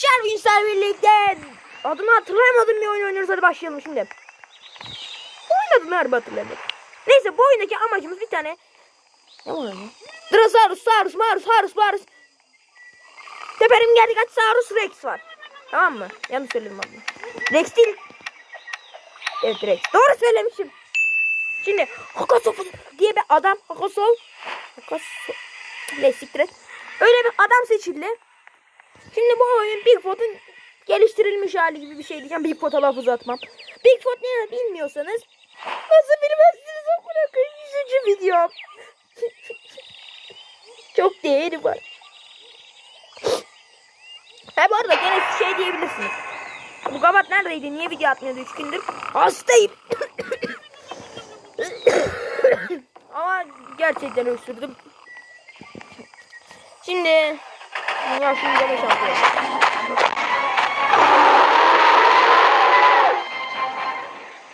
Şervinsler birlikte adını hatırlayamadım bir oyun oynuyoruz hadi başlayalım şimdi. Oyun adını harbi hatırlayamadım. Neyse bu oyundaki amacımız bir tane ne var orada? Drosaurus, Saurus, Marus, Harus, Marus. Teperim geldi kaç Saurus Rex var. Tamam mı? Yanlış söyledim adını. Rex değil. Evet Rex. Doğru söylemişim. Şimdi Hakasov diye bir adam Hakasov Hakasov Ne siktir. Öyle bir adam seçildi. Şimdi bu oyun Bigfoot'un geliştirilmiş hali gibi bir şey diyeceğim. Bigfoot'a laf uzatmam. Bigfoot ne bilmiyorsanız nasıl bilmezsiniz o bırakın 100. videom. Çok değeri var. Ha bu arada gene şey diyebilirsiniz. Bu kabat neredeydi? Niye video atmıyordu 3 gündür? Hastayım. Ama gerçekten öksürdüm. Şimdi ya şimdi şampiyon.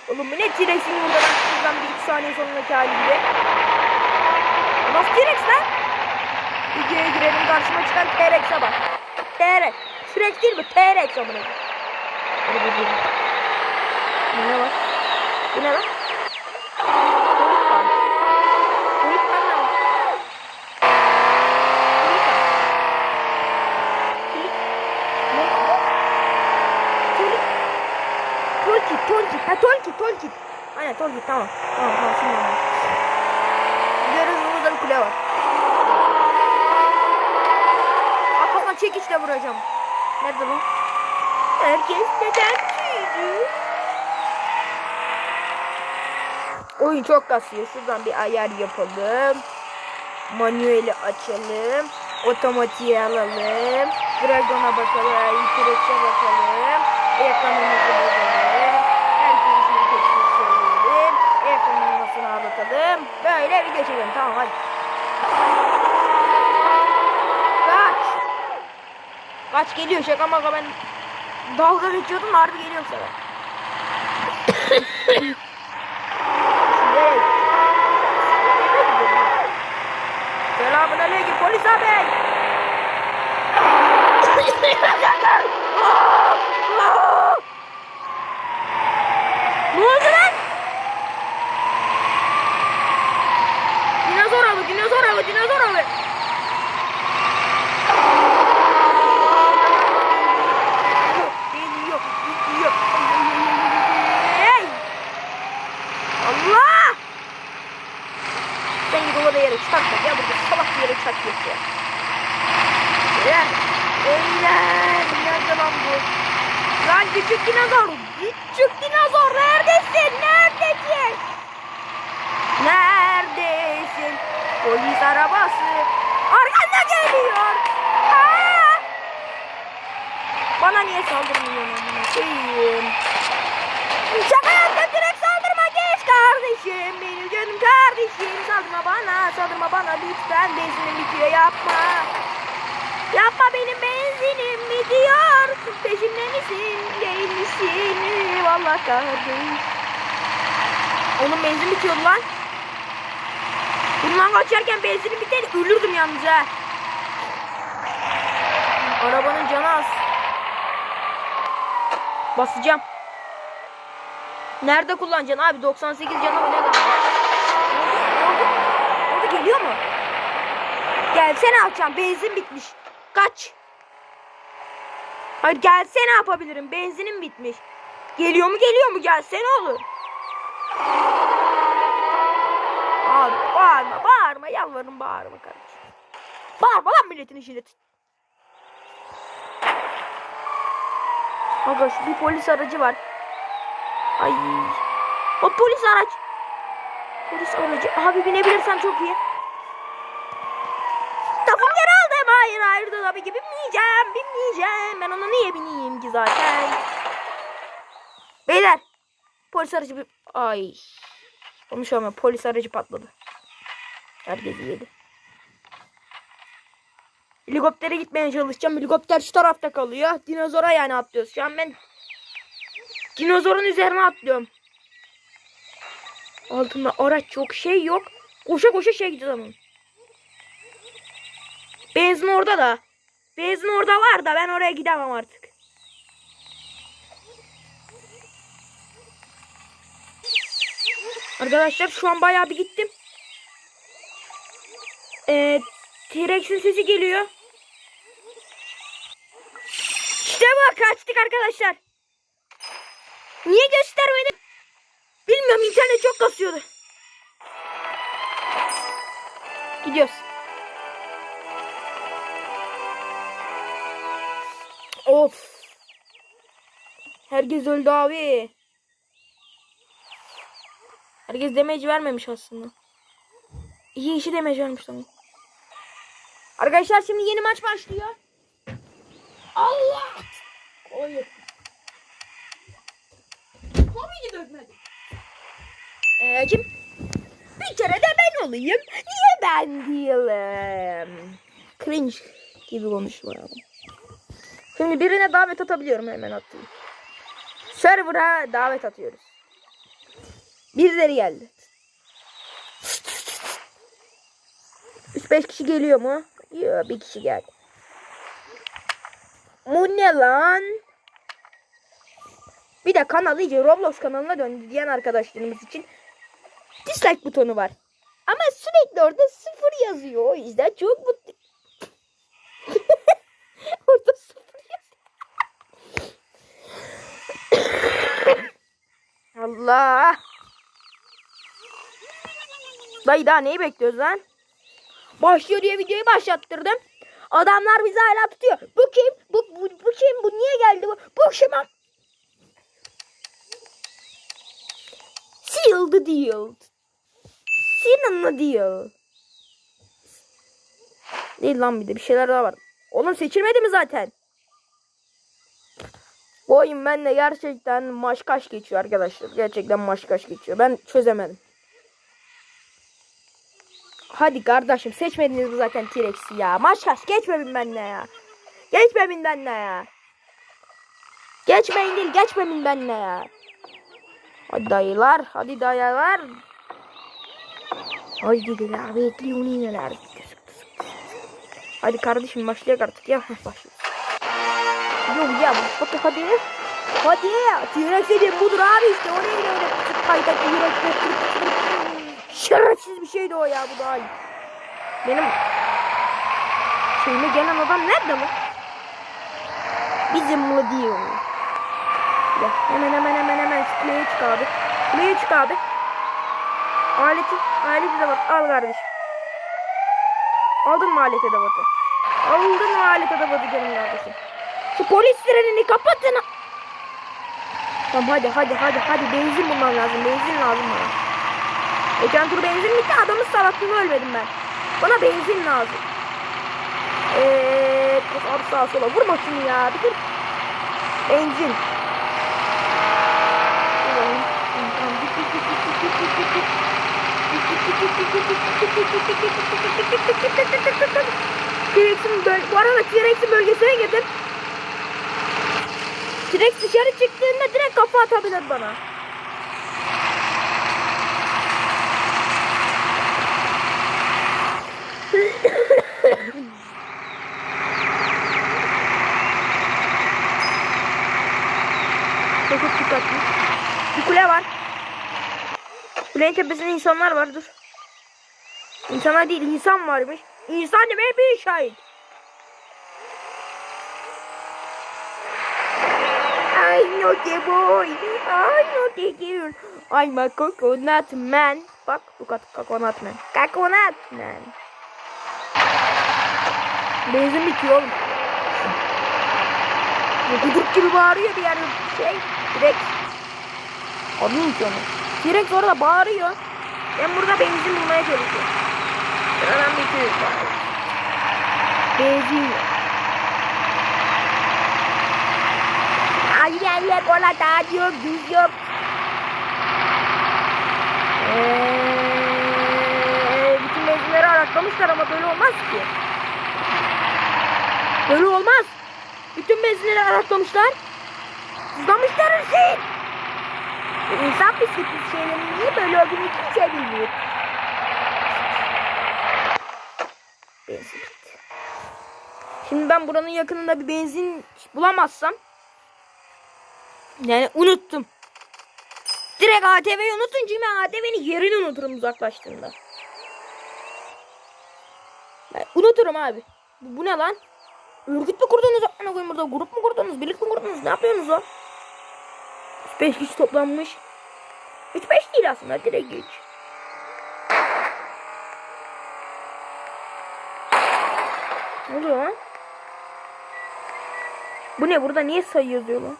Oğlum bu ne T-Rex'in yumurtadan çıktıktan bir iki saniye sonraki hali gibi. Nasıl T-Rex lan? Videoya girelim karşıma çıkan T-Rex'e bak. T-Rex. T-Rex değil bu T-Rex amına. Hadi bu ne var? Bu ne lan? Tulipan. Tulipan ne var? Tolkit, Tolkit. Ha Tolkit. Aynen Tolkit tamam. Tamam tamam şimdi. Gidiyoruz burada bir kule var. Kafasına çekiçle vuracağım. Nerede bu? Herkes neden büyüdü? Oyun çok kasıyor. Şuradan bir ayar yapalım. Manueli açalım. Otomatiğe alalım. Dragon'a bakalım. T-Rex'e bakalım. Ekranımızı bozalım. Anlatalım. Böyle video çekelim. Tamam hadi. Kaç. Kaç geliyor şaka maka ben dalga geçiyordum harbi geliyor. Şimdi Selamun aleyküm polis abi. ne oldu lan? Dinozor avı, dinozor avı, dinozor avı. Geliyor, gidiyor. Hey! Allah! Sen git orada yere çarpma. Ya burada salak bir yere çarp yok ya. Beyler. Beyler. Nerede lan bu? Lan küçük dinozor. Küçük dinozor neredesin? Neredesin? Neredesin? Polis arabası. Arkanda geliyor. Aa! Bana niye saldırmıyorsun amına koyayım? Şaka yaptım direkt saldırma geç kardeşim. Benim canım kardeşim. Saldırma bana saldırma bana lütfen. Benzinim bitiyor yapma. Yapma benim benzinim bitiyor. Peşimde misin değil misin? Valla kardeş. Oğlum benzin bitiyordu lan. Bundan kaçarken benzinim biter ölürdüm yalnız ha. Arabanın canı az Basacağım Nerede kullanacaksın abi? 98 canı mı ne kadar? Orada, geliyor mu? Gelsene akşam benzin bitmiş. Kaç. Hayır gelse ne yapabilirim? Benzinim bitmiş. Geliyor mu geliyor mu? Gelsene olur. Abi bağırma bağırma yalvarırım bağırma kardeşim. Bağırma lan milletin işini. Aga şu bir polis aracı var. Ay. O polis araç. Polis aracı. Abi binebilirsem çok iyi. Tamam geri aldım. Hayır hayır da tabii ki binmeyeceğim. Binmeyeceğim. Ben ona niye bineyim ki zaten. Beyler. Polis aracı. Ay. Konuşamam. Polis aracı patladı. Herkes yedi. Helikoptere gitmeye çalışacağım. Helikopter şu tarafta kalıyor. Dinozora yani atlıyoruz. Şu an ben Dinozorun üzerine atlıyorum. Altında araç çok şey yok. Koşa koşa şey gidiyor zaman. Benzin orada da. Benzin orada var da ben oraya gidemem artık. Arkadaşlar şu an bayağı bir gittim. Ee, T-Rex'in sesi geliyor. İşte kaçtık arkadaşlar. Niye göstermedi? Bilmiyorum internet çok kasıyordu. Gidiyoruz. Of. Herkes öldü abi. Herkes damage vermemiş aslında. İyi işi damage vermiş tamam. Arkadaşlar şimdi yeni maç başlıyor. Hayır. Tabii ki. Ee, kim? Bir kere de ben olayım. Niye ben değilim? Cringe gibi konuşma. Şimdi birine davet atabiliyorum hemen atayım. Server'a davet atıyoruz. Birileri geldi. 3-5 kişi geliyor mu? Yok bir kişi geldi. Bu ne lan? Bir de kanal iyice Roblox kanalına döndü diyen arkadaşlarımız için dislike butonu var. Ama sürekli orada sıfır yazıyor. O yüzden çok mutlu. orada sıfır yazıyor. Allah. Dayı daha neyi bekliyoruz lan? Başlıyor diye videoyu başlattırdım. Adamlar bizi hala tutuyor. Bu kim? Bu, bu, bu kim? Bu niye geldi? Bu, bu kim? Deal. The deal. Değil lan bir de bir şeyler daha var. Oğlum seçilmedi mi zaten? Bu oyun bende gerçekten maşkaş geçiyor arkadaşlar. Gerçekten maşkaş geçiyor. Ben çözemedim. Hadi kardeşim seçmediniz mi zaten T-Rex'i ya? Maşkaş geçmeyin benimle ya. Geçmeyin benimle ya. Geçmeyin değil geçmeyin benimle ya. Hadi dayılar. Hadi dayılar. Hadi dayılar. Bekliyor neler. Hadi kardeşim başlayak artık ya. Başlıyoruz. Yok ya bakın hadi. Hadi. T-Rex dediğim budur abi işte. O neydi öyle kaydak yürek Şerefsiz bir şeydi o ya bu iyi. Benim şeyime gelen adam nerede mi? Bizim mi diyor. Ya hemen hemen hemen hemen şu kuleye çık abi. Kuleye çık abi. Aleti, aleti de bak al kardeşim. Aldın mı aleti de batı? Aldın mı aleti de batı canım kardeşim? Şu polis frenini kapatın. Tamam hadi hadi hadi hadi benzin bulmam lazım. Benzin lazım bana. Geçen tur benzin bitti adamın salaklığını ölmedim ben. Bana benzin lazım. Eee abi sağa sola vurma şunu ya. Bir dur. Benzin. T-Rex'in böl bu arada T-Rex'in bölgesine girdim. T-Rex dışarı çıktığında direkt kafa atabilir bana. Çok çok dikkatli. Bir kule var. Kulenin tepesinde insanlar var dur. İnsanlar değil insan varmış. İnsan demeye bir şahit. I know the boy. I know the girl. I'm a coconut man. Bak bu kat coconut man. Coconut man. Benzin bitiyor oğlum. Guduk gibi bağırıyor bir yerde şey. T-Rex. Adını unutuyor mu? T-Rex orada bağırıyor. Ben burada benzin bulmaya çalışıyorum. Sıradan bitiyor. Benzin. Hayır hayır orada daha yok düz yok. Bütün benzinleri araklamışlar ama böyle olmaz ki. Böyle olmaz. Bütün benzinleri araklamışlar. Sızlamışlar her şeyi. Bu İnsan bisikleti şeylerin niye böyle olduğunu kimse bilmiyor. Benzin bitti. Şimdi ben buranın yakınında bir benzin bulamazsam yani unuttum. Direkt ATV'yi unutun çünkü ben ATV'nin yerini unuturum uzaklaştığımda. Ben unuturum abi. Bu, bu ne lan? Örgüt mü kurdunuz amına koyayım burada? Grup mu kurdunuz? Birlik mi kurdunuz? Ne yapıyorsunuz lan? 5 kişi toplanmış. 3-5 değil aslında direkt 3. Ne oluyor lan? Bu ne? Burada niye sayı yazıyor lan?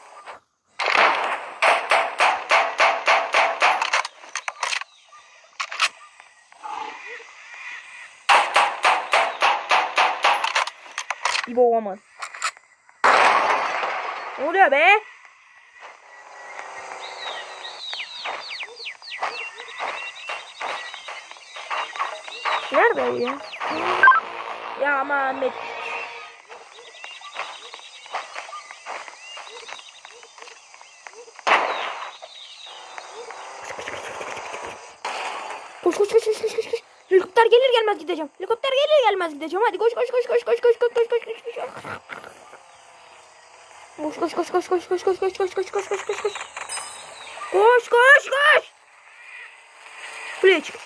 İbo aman. Ne oluyor be? Nerede o ya? Ya Ahmet. Koş koş koş koş koş koş koş. Helikopter gelir gelmez gideceğim. Helikopter gelir gelmez gideceğim. Hadi koş koş koş koş koş koş koş koş koş koş koş. Koş koş koş koş koş koş koş koş koş koş koş koş koş koş. Koş koş koş. Buraya çık.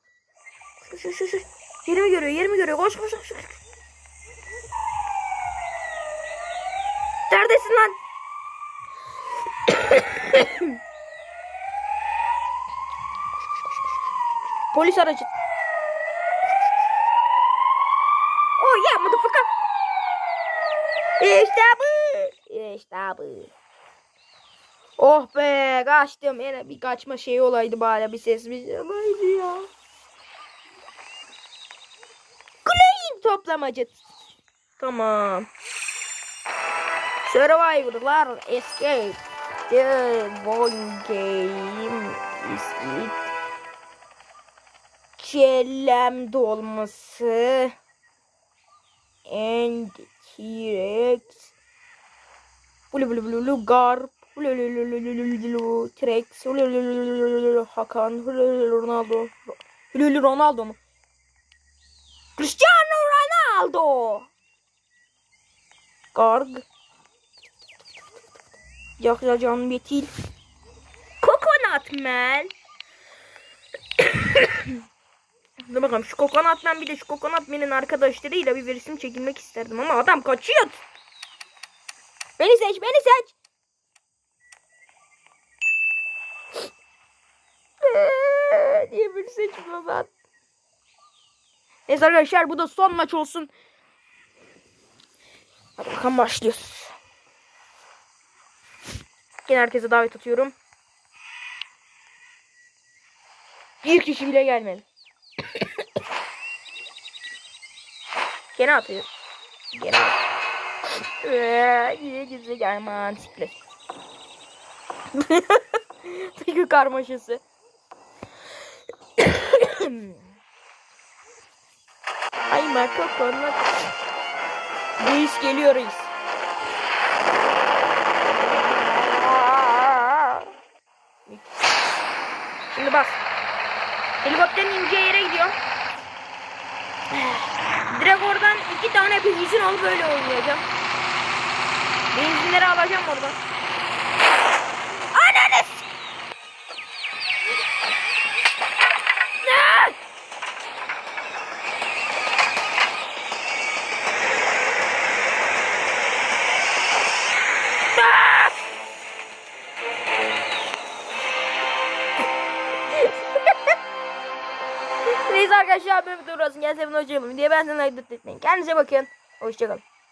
koş koş koş. Yerimi görüyor, yerimi görüyor. Koş koş koş. koş. Neredesin lan? Polis aracı. Oh yeah motherfucker. İşte bu. İşte bu. Oh be kaçtım. Yine bir kaçma şeyi olaydı bari bir ses bir şey olaydı ya. toplamacı. Tamam. Survivor'lar escape. The one game is it. Kellem dolması. And T-Rex. Blu blu blu blu garp. T-Rex. Hakan. Ronaldo. Ronaldo mu? Cristiano! Ronaldo. Gorg. Yoksa John Betil. Kokonat Mel. Dur bakalım şu kokonat men bir de şu kokonat menin arkadaşlarıyla bir resim çekilmek isterdim ama adam kaçıyor. Beni seç beni seç. diye bir seçim ben. Neyse arkadaşlar bu da son maç olsun. Hadi bakalım başlıyoruz. Yine herkese davet atıyorum. Bir kişi bile gelmedi. Gene atıyor. Gene atıyor. Yine gizli gelman siklet. Figür karmaşası. Marco Konrad. Reis geliyor reis. Şimdi bak. Helikopterin ineceği yere gidiyorum. Direkt oradan iki tane benzinsin alıp böyle oynayacağım. Benzinleri alacağım oradan. Sana ayırt etmeyin. Kendinize bakın. Hoşçakalın.